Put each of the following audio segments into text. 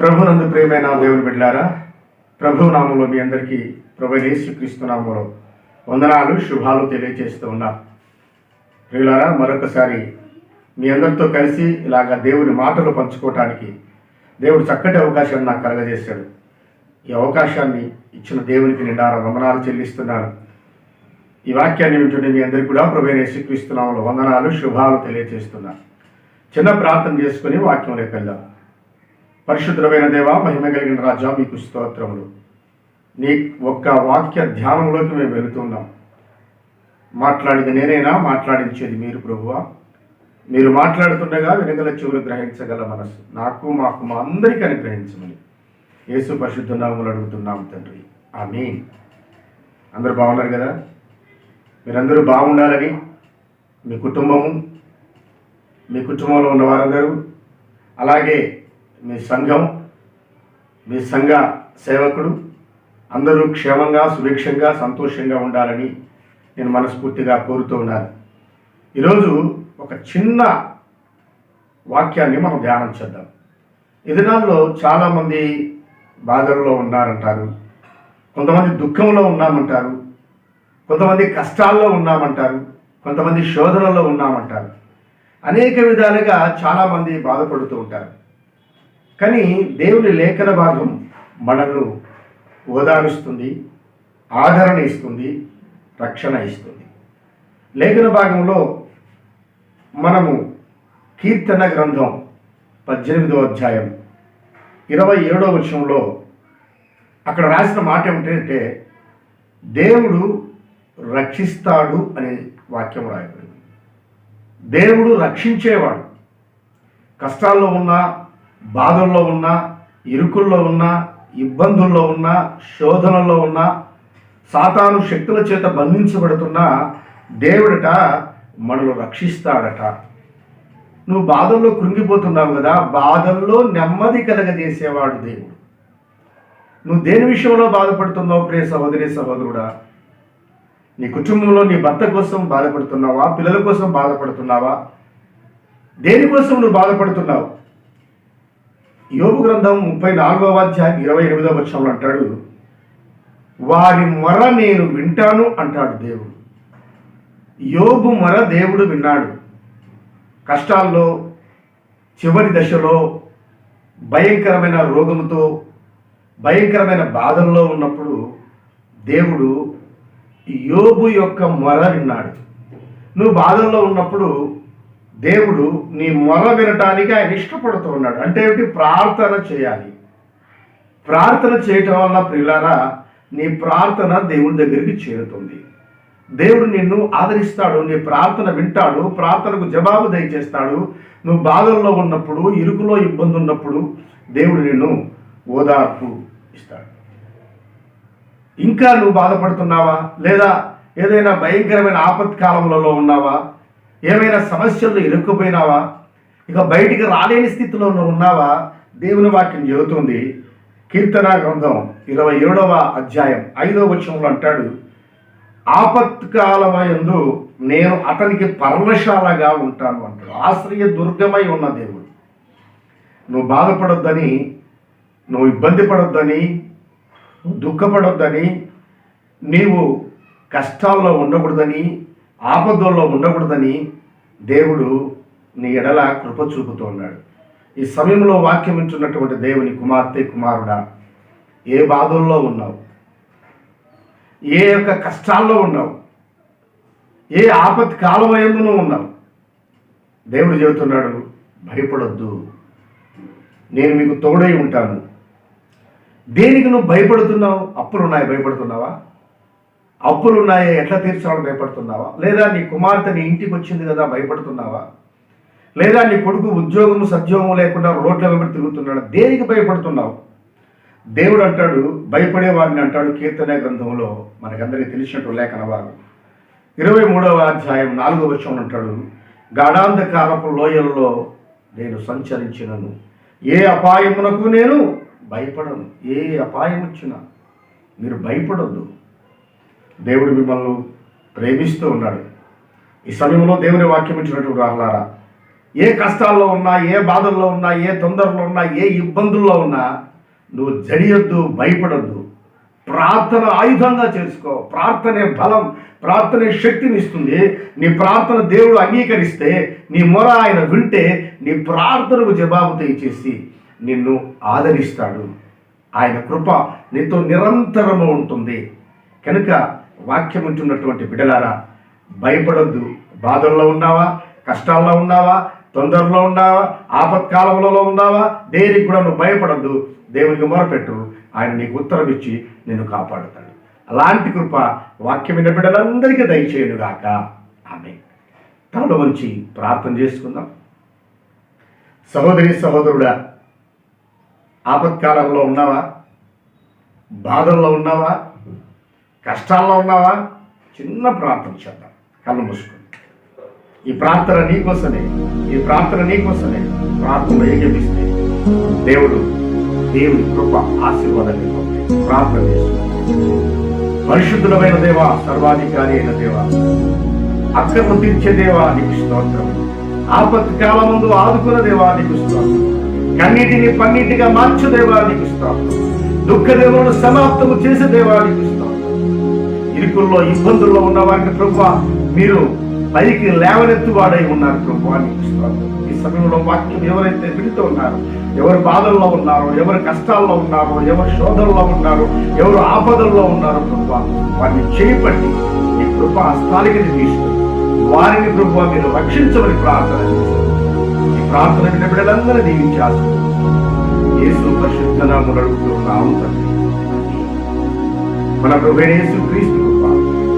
ప్రభునందు ప్రేమైన దేవుని బిడ్డారా ప్రభు నామంలో మీ అందరికీ ప్రభు యేసుక్రీస్తు నామంలో వందనాలు శుభాలు తెలియజేస్తూ ఉన్నా. ప్రియులారా మరొకసారి మీ అందరితో కలిసి ఇలాగా దేవుని మాటలు పంచుకోవటానికి దేవుడు చక్కటి అవకాశాన్ని నాకు కలగజేశాడు. ఈ అవకాశాన్ని ఇచ్చిన దేవునికి నిండారా వందనాలు చెల్లిస్తున్నాను. ఈ వాక్యాన్ని వింటుండే మీ అందరికీ కూడా ప్రభు యేసుక్రీస్తు నామంలో వందనాలు శుభాలు తెలియజేస్తున్నాను చిన్న ప్రార్థన చేసుకుని వాక్యంలోకి వెళ్దాం. పరిశుద్ధమైన దేవ మహిమ కలిగిన రాజా మీకు స్తోత్రములు. నీ ఒక్క వాక్య ధ్యానంలోకి మేము వెళుతున్నాం. మాట్లాడింది నేనైనా? మాట్లాడించేది మీరు ప్రభువా. మీరు మాట్లాడుతుండగా వెనుగల చెవులు గ్రహించగల మనసు నాకు మాకు మా అందరికీ అనుగ్రహించమని యేసు పరిశుద్ధ నామములు అడుగుతున్నాం తండ్రి. ఆమె అందరూ బాగున్నారు కదా? మీరందరూ బాగుండాలని మీ కుటుంబము మీ కుటుంబంలో ఉన్న వారందరూ అలాగే మీ సంఘం మీ సంఘ సేవకుడు అందరూ క్షేమంగా సుభిక్షంగా సంతోషంగా ఉండాలని నేను మనస్ఫూర్తిగా కోరుతూ ఉన్నాను. ఈరోజు ఒక చిన్న వాక్యాన్ని మనం ధ్యానం చేద్దాం. ఈ దినాల్లో చాలామంది బాధల్లో ఉన్నారంటారు కొంతమంది దుఃఖంలో ఉన్నామంటారు కొంతమంది కష్టాల్లో ఉన్నామంటారు కొంతమంది శోధనలో ఉన్నామంటారు. అనేక విధాలుగా చాలామంది బాధపడుతూ ఉంటారు. కానీ దేవుని లేఖన భాగం మనను ఓదారుస్తుంది ఆదరణ ఇస్తుంది రక్షణ ఇస్తుంది. లేఖన భాగంలో మనము కీర్తన గ్రంథం పద్దెనిమిదో అధ్యాయం ఇరవై ఏడో వచనంలో అక్కడ రాసిన మాట ఏమిటంటే దేవుడు రక్షిస్తాడు అనే వాక్యం రాయబడింది. దేవుడు రక్షించేవాడు. కష్టాల్లో ఉన్నా బాధల్లో ఉన్నా ఇరుకుల్లో ఉన్నా ఇబ్బందుల్లో ఉన్నా శోధనల్లో ఉన్నా సాతాను శక్తుల చేత బంధించబడుతున్నా దేవుడట మనల్ని రక్షిస్తాడట. నువ్వు బాధల్లో కృంగిపోతున్నావు కదా బాధల్లో నెమ్మది కలగజేసేవాడు దేవుడు. నువ్వు దేని విషయంలో బాధపడుతున్నావు ప్రియ సహోదరి సహోదరుడా? నీ కుటుంబంలో నీ భర్త కోసం బాధపడుతున్నావా పిల్లల కోసం బాధపడుతున్నావా? దేనికోసం నువ్వు బాధపడుతున్నావు? యోగు గ్రంథం ముప్పై నాలుగవ అధ్యాయం ఇరవై ఎనిమిదవ వర్షంలో అంటాడు వారి మొర నేను వింటాను అంటాడు దేవుడు. యోగు మొర దేవుడు విన్నాడు. కష్టాల్లో చివరి దశలో భయంకరమైన రోగంతో భయంకరమైన బాధల్లో ఉన్నప్పుడు దేవుడు యోగు యొక్క మొర విన్నాడు. నువ్వు బాధల్లో ఉన్నప్పుడు దేవుడు నీ మొర వినటానికి ఆయన ఇష్టపడుతూ ఉన్నాడు. అంటే ఏమిటి? ప్రార్థన చేయాలి. ప్రార్థన చేయటం వల్ల ప్రియులారా నీ ప్రార్థన దేవుని దగ్గరికి చేరుతుంది. దేవుడు నిన్ను ఆదరిస్తాడు నీ ప్రార్థన వింటాడు ప్రార్థనకు జవాబు దయచేస్తాడు. నువ్వు బాధల్లో ఉన్నప్పుడు ఇరుకులో ఇబ్బంది ఉన్నప్పుడు దేవుడు నిన్ను ఓదార్పు ఇస్తాడు. ఇంకా నువ్వు బాధపడుతున్నావా? లేదా ఏదైనా భయంకరమైన ఆపత్కాలంలో ఉన్నావా? ఏమైనా సమస్యల్లో ఇరుక్కుపోయినావా ఇక బయటికి రాలేని స్థితిలో నువ్వు ఉన్నావా? దేవుని వాక్యం చెబుతుంది. కీర్తన గ్రంథం ఇరవై ఏడవ అధ్యాయం ఐదవ వచనంలో అంటాడు ఆపత్కాలమయందు నేను అతనికి పర్ణశాలగా ఉంటాను అంటాడు. ఆశ్రయ దుర్గమై ఉన్న దేవుడు. నువ్వు బాధపడొద్దని నువ్వు ఇబ్బంది పడొద్దని నువ్వు దుఃఖపడొద్దని నీవు కష్టాల్లో ఉండకూడదని ఆపదల్లో ఉండకూడదని దేవుడు నీ ఎడల కృప చూపుతూ ఉన్నాడు ఈ సమయంలో వాక్యం ఇచ్చున్నటువంటి దేవుని కుమార్తె కుమారుడా ఏ బాధల్లో ఉన్నావు? ఏ యొక్క కష్టాల్లో ఉన్నావు? ఏ ఆపత్ కాలమయందునూ ఉన్నావు? దేవుడు చెబుతున్నాడు భయపడొద్దు. నేను మీకు తోడై ఉంటాను. దేనికి నువ్వు భయపడుతున్నావు? అప్పులు ఉన్నాయి భయపడుతున్నావా? అప్పులు ఉన్నాయా ఎట్లా తీర్చాలని భయపడుతున్నావా? లేదా నీ కుమార్తె నీ ఇంటికి వచ్చింది కదా భయపడుతున్నావా? లేదా నీ కొడుకు ఉద్యోగము సద్యోగము లేకుండా రోడ్ల వెంబడి తిరుగుతున్నాడు? దేనికి భయపడుతున్నావు? దేవుడు అంటాడు భయపడేవాడిని అంటాడు కీర్తన గ్రంథంలో మనకందరికీ తెలిసినట్టు లేఖన వారు ఇరవై మూడవ అధ్యాయం నాలుగవ వచనం అంటాడు గాఢాంధకారపు లోయల్లో నేను సంచరించినను. ఏ అపాయమునకు నేను భయపడను. ఏ అపాయం వచ్చినా మీరు భయపడొద్దు. దేవుడు మిమ్మల్ని ప్రేమిస్తూ ఉన్నాడు. ఈ సమయంలో దేవుని వాక్యం ఇచ్చినటువంటి వారులారా ఏ కష్టాల్లో ఉన్నా ఏ బాధల్లో ఉన్నా ఏ తొందరలో ఉన్నా ఏ ఇబ్బందుల్లో ఉన్నా నువ్వు జడియొద్దు భయపడొద్దు. ప్రార్థన ఆయుధంగా చేసుకో. ప్రార్థనే బలం ప్రార్థనే శక్తిని ఇస్తుంది నీ ప్రార్థన దేవుడు అంగీకరిస్తే నీ మొర ఆయన వింటే నీ ప్రార్థనకు జవాబు దయచేసి నిన్ను ఆదరిస్తాడు. ఆయన కృప నీతో నిరంతరము ఉంటుంది. కనుక వాక్యం ఉంటున్నటువంటి బిడలారా భయపడొద్దు. బాధల్లో ఉన్నావా? కష్టాల్లో ఉన్నావా? తొందరలో ఉన్నావా? ఆపత్కాలంలో ఉన్నావా? దేనికి కూడా నువ్వు భయపడద్దు. దేవునికి మొరపెట్టు. ఆయన నీకు ఉత్తరం ఇచ్చి నిన్ను కాపాడుతాడు. అలాంటి కృప వాక్యమైన బిడ్డలందరికీ దయచేయనుగాక. ఆమె తలలో వంచి ప్రార్థన చేసుకుందాం. సహోదరి సహోదరుడా ఆపత్కాలంలో ఉన్నావా? బాధల్లో ఉన్నావా? కష్టాల్లో ఉన్నావా? చిన్న ప్రార్థన చేద్దాం. కళ్ళు మూసుకొని ఈ ప్రార్థన నీకోసమే ఈ ప్రార్థన నీకోసమే ప్రార్థన ఏకమిస్తే దేవుడు దేవుడి కృప ఆశీర్వాదాన్ని ప్రార్థన చేస్తుంది పరిశుద్ధుడమైన దేవ సర్వాధికారి అయిన దేవ అక్కర్ను తీర్చే దేవా నీకు స్తోత్రం. ఆపత్ కాలమందు ఆదుకున్న దేవా నీకు స్తోత్రం. కన్నీటిని పన్నీటిగా మార్చు దేవా నీకు స్తోత్రం. దుఃఖ దేవులను సమాప్తము చేసే దేవా నీకు ఇరుకుల్లో ఇబ్బందుల్లో ఉన్న వారికి ప్రభు మీరు పైకి లేవనెత్తువాడై ఉన్నారు ప్రభు అని ఈ సమయంలో వాక్యం ఎవరైతే వింటూ ఉన్నారో ఎవరు బాధల్లో ఉన్నారో ఎవరు కష్టాల్లో ఉన్నారో ఎవరు శోధనలో ఉన్నారో ఎవరు ఆపదల్లో ఉన్నారో ప్రభు వారిని చేపట్టి ఈ కృప హస్తాలకి తీసుకుని వారిని ప్రభు మీరు రక్షించమని ప్రార్థన చేశారు. ఈ ప్రార్థన విన్న బిడ్డలందరూ దీవించాల్సి యేసు పరిశుద్ధ నామలు అడుగుతున్నాము తండ్రి. మన ప్రభు యేసు క్రీస్తు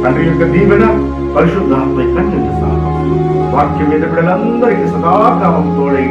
తండ్రి యొక్క దీవెన పరిశుద్ధాత్మ కన్య వాక్యం మీద బిడ్డలందరికీ సదాకాలం తోడై